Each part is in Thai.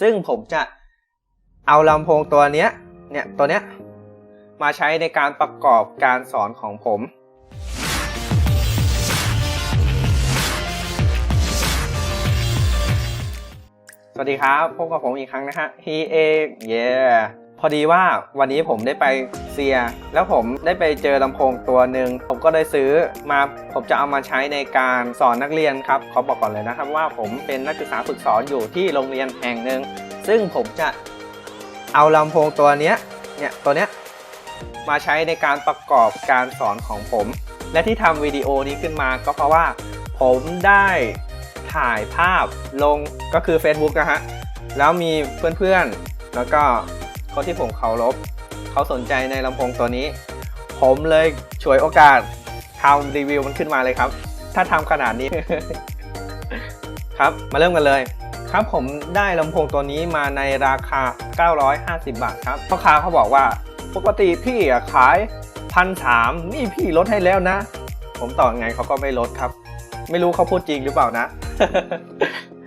ซึ่งผมจะเอาลำโพงตัวเนี้ยเนี่ยตัวเนี้ยมาใช้ในการประกอบการสอนของผม สวัสดีครับ พบกับผมอีกครั้งนะฮะฮีเองเย่พ อดีว่าวันนี้ผมได้ไปเซีย แล้วผมได้ไปเจอลำโพงตัวหนึ่งผมก็ได้ซื้อมาผมจะเอามาใช้ในการสอนนักเรียนครับขอบอกก่อนเลยนะครับว่าผมเป็นนักศึกษาฝึกสอนอยู่ที่โรงเรียนแห่งหนึ่งซึ่งผมจะเอาลำโพงตัวเนี้ยเนี่ยตัวเนี้ยมาใช้ในการประกอบการสอนของผม และที่ทำวิดีโอนี้ขึ้นมาก็เพราะว่าผมได้ถ่ายภาพลงก็คือ Facebook นะฮะแล้วมีเพื่อนๆแล้วก็ คนที่ผมเคารพเขาสนใจในลำโพงตัวนี้ ผมเลยฉวยโอกาสทำรีวิวมันขึ้นมาเลยครับ ถ้าทำขนาดนี้ ครับมาเริ่มกันเลย ครับผมได้ลำโพงตัวนี้มาในราคา 950 บาทครับพ่อค้าเขาบอกว่าปกติพี่ขายพันสามนี่พี่ลดให้แล้วนะ ผมตอบไงเขาก็ไม่ลดครับ ไม่รู้เขาพูดจริงหรือเปล่านะ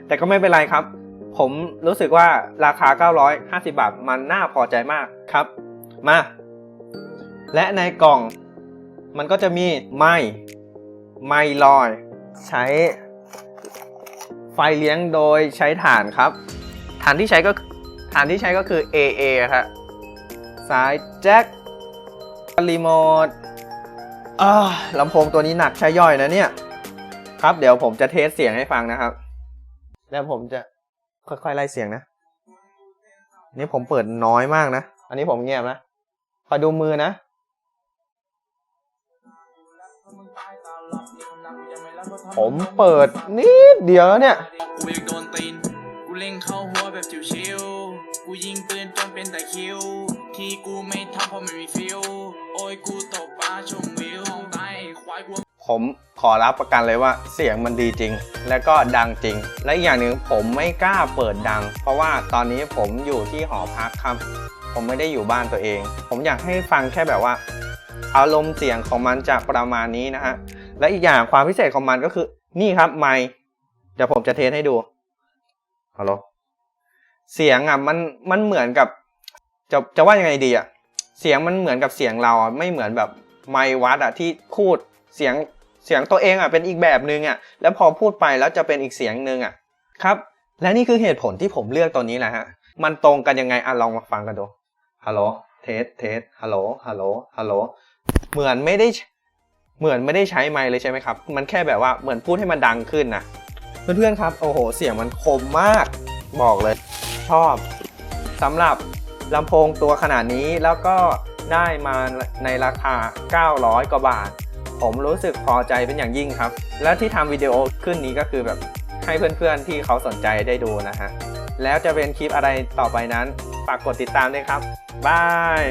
แต่ก็ไม่เป็นไรครับ ผมรู้สึกว่าราคา 950 บาท มันน่าพอใจมากครับ มา และในกล่อง มันก็จะมีไม้ไม้ลอย ใช้ไฟเลี้ยงโดยใช้ถ่านครับ ฐานที่ใช้ก็ฐานที่ใช้ก็คือ AA ครับสายแจ็ครีโมทอ่าลำโพงตัวนี้หนักใช้ย่อยนะเนี่ย ครับเดี๋ยวผมจะเทสเสียงให้ฟังนะครับ แล้วผมจะ ค่อยๆไล่เสียงนะนี่ผมเปิดน้อยมากนะ อันนี้ผมเงียบนะคอยดูมือนะ ผมเปิดนิดเดียวแล้วเนี่ย กูอยากโดนตีน กูเล่งเข้าหัวแบบชิวๆกูยิงปืนจนเป็นแต่คิว ที่กูไม่ทำเพราะไม่มีฟิล โอ้ยกูตกปลาชมวิวใต้ควายกู ผมขอรับประกันเลยว่าเสียงมันดีจริง และก็ดังจริง และอีกอย่างหนึ่งผมไม่กล้าเปิดดัง เพราะว่าตอนนี้ผมอยู่ที่หอพักครับ ผมไม่ได้อยู่บ้านตัวเอง ผมอยากให้ฟังแค่แบบว่า อารมณ์เสียงของมันจะประมาณนี้นะฮะและอีกอย่างความพิเศษของมันก็คือ นี่ครับไมค์เดี๋ยวผมจะเทสให้ดูฮัลโหลเสียงอะมันมันเหมือนกับ จะจะว่ายังไงดีอะเสียงมันเหมือนกับเสียงเราอะไม่เหมือนแบบไมค์วัดอะที่พูดเสียง เสียงตัวเองอะเป็นอีกแบบนึงอะแล้วพอพูดไปแล้วจะเป็นอีกเสียงนึงอะครับ และนี่คือเหตุผลที่ผมเลือกตัวนี้แหละฮะมันตรงกันยังไงอะลองมาฟังกันดูฮัลโหลเทสเทสฮัลโหลฮัลโหลฮัลโหลเหมือนไม่ได้เหมือนไม่ได้ใช้ไมค์เลยใช่ไหมครับ มันแค่แบบว่าเหมือนพูดให้มันดังขึ้นนะเพื่อนๆครับ โอ้โห เสียงมันคมมาก บอกเลย ชอบสำหรับลำโพงตัวขนาดนี้แล้วก็ได้มาในราคา 900 กว่าบาท ผมรู้สึกพอใจเป็นอย่างยิ่งครับ และที่ทำวิดีโอขึ้นนี้ก็คือแบบให้เพื่อนๆที่เขาสนใจได้ดูนะฮะ แล้วจะเป็นคลิปอะไรต่อไปนั้น ฝากกดติดตามด้วยครับบาย